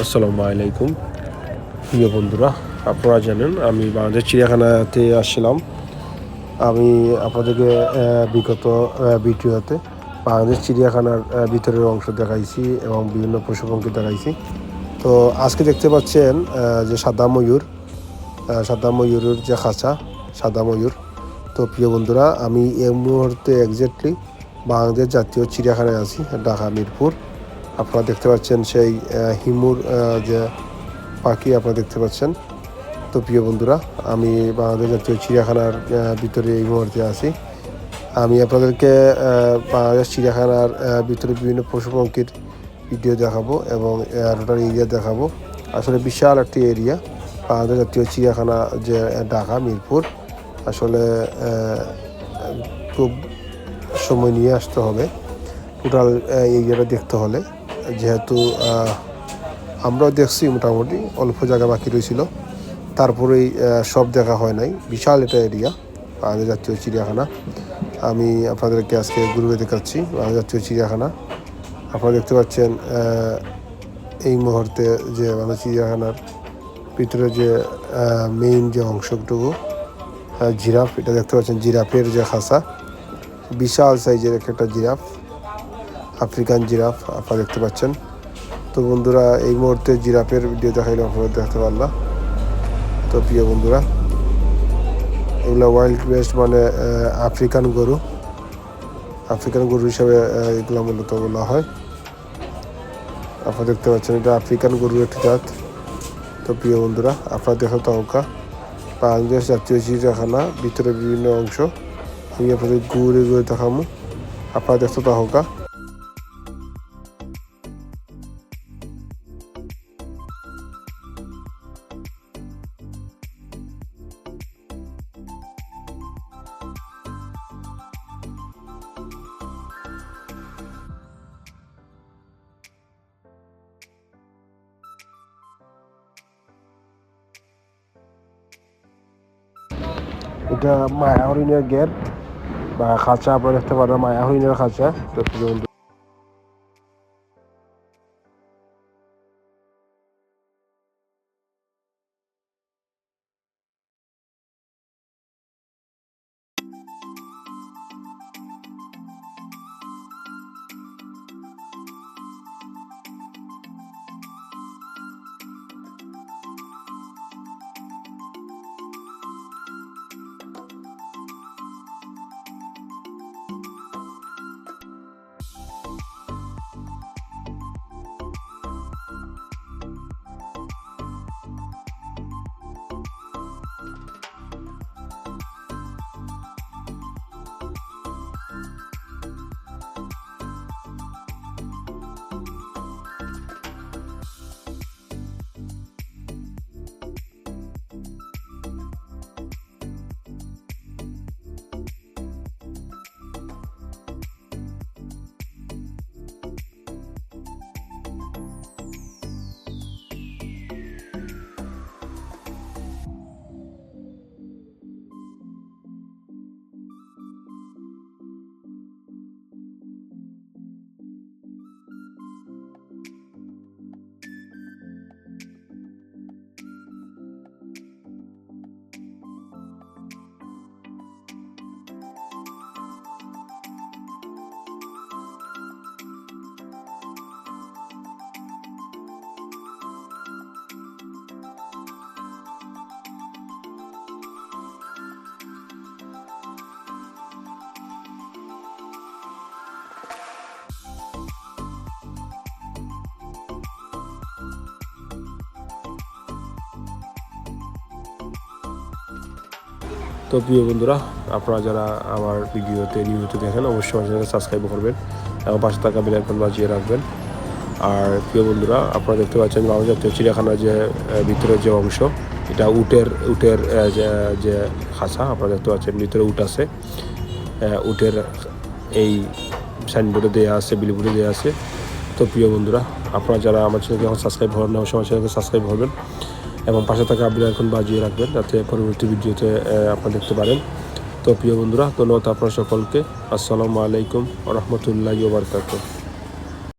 আসসালামু আলাইকুম। প্রিয় বন্ধুরা, আপনারা জানেন আমি বাংলাদেশ চিড়িয়াখানাতে আসছিলাম। আমি আপনাদেরকে বিগত ভিডিওতে বাংলাদেশ চিড়িয়াখানার ভিতরের অংশ দেখাইছি এবং বিভিন্ন পশু পঙ্খী দেখাইছি। তো আজকে দেখতে পাচ্ছেন যে সাদা ময়ূর সাদা ময়ূরের যে খাঁচা, সাদা ময়ূর। তো প্রিয় বন্ধুরা, আমি এই মুহূর্তে এক্স্যাক্টলি বাংলাদেশ জাতীয় চিড়িয়াখানায় আছি, ঢাকা মিরপুর। আপনারা দেখতে পাচ্ছেন সেই হিমুর যে পাখি আপনারা দেখতে পাচ্ছেন। তো প্রিয় বন্ধুরা, আমি বাংলাদেশ জাতীয় চিড়িয়াখানার ভিতরে এই মুহূর্তে আছি। আমি আপনাদেরকে বাংলাদেশ চিড়িয়াখানার ভিতরে বিভিন্ন পশু পঙ্খির ভিডিও দেখাবো এবং টোটাল এরিয়া দেখাবো। আসলে বিশাল একটি এরিয়া, বাংলাদেশ জাতীয় চিড়িয়াখানা যে ঢাকা, মিরপুর। আসলে খুব সময় নিয়ে আসতে হবে। টোটাল এরিয়াটা দেখতে হলে। যেহেতু আমরাও দেখছি মোটামুটি, অল্প জায়গা বাকি রয়েছিল। তারপরেই সব দেখা হয় নাই। বিশাল এটা এরিয়া বাংলাদেশ জাতীয় চিড়িয়াখানা। আমি আপনাদেরকে আজকে ঘুরে দেখাচ্ছি বাংলাদেশ জাতীয় চিড়িয়াখানা। আপনারা দেখতে পাচ্ছেন এই মুহূর্তে যে বাংলাদেশ চিড়িয়াখানার ভিতরে যে মেইন যে অংশটুকু জিরাফ, এটা দেখতে পাচ্ছেন, জিরাফের যে খাঁচা। বিশাল সাইজের একটা জিরাফ। আফ্রিকান জিরাফ আপনারা দেখতে পাচ্ছেন। তো বন্ধুরা, এই মুহূর্তে জিরাফের ভিডিও দেখাইলে আপনারা দেখতে পারলাম তো প্রিয় বন্ধুরা, এগুলো ওয়াইল্ড বেস্ট মানে আফ্রিকান গরু। আফ্রিকান গরু হিসাবে এগুলো মূলত বলা হয়। আপনারা দেখতে পাচ্ছেন এটা আফ্রিকান গরুর একটি জাত। তো প্রিয় বন্ধুরা, আপনারা দেখো তাওকা বাংলাদেশ জাতীয় চিড়িয়াখানা, ভিতরে বিভিন্ন অংশ। আমি আপনাদের ঘুরে ঘুরে দেখামো। আপনারা দেখতে তাহকা এটা মায়া হরিণের গেট বা খাঁচা আপনারা দেখতে পারেন মায়া হরিণের খাঁচা। তো প্রিয় বন্ধুরা, আপনারা যারা আমার ভিডিওতে নিয়মিত দেখেন, অবশ্যই আমার চ্যানেলকে সাবস্ক্রাইব করবেন এবং পাশে থাকা বেল আইকন বাজিয়ে রাখবেন। আর প্রিয় বন্ধুরা, আপনারা দেখতে পাচ্ছেন বাংলা জাতীয় চিড়িয়াখানার যে ভিতরের যে অংশ, এটা উটের উটের যে- যে খাঁচা, আপনারা দেখতে পাচ্ছেন ভিতরে উট আছে। উটের এই সাইনবোর্ডে দেওয়া আছে, বিলিবোর্ডে দেওয়া আছে। তো প্রিয় বন্ধুরা, আপনারা যারা আমার চ্যানেলকে এখন সাবস্ক্রাইব করেন না, অবশ্যই আমার চ্যানেলকে সাবস্ক্রাইব করবেন। এবং পাশে থাকা আপনি এখন বাজিয়ে রাখবেন, যাতে পরবর্তী ভিডিওতে আপনার দেখতে পারেন। তো প্রিয় বন্ধুরা, ধন্যবাদ আপনার সকলকে। আসসালামু আলাইকুম রহমতুল্লাহ বারকাতুহ।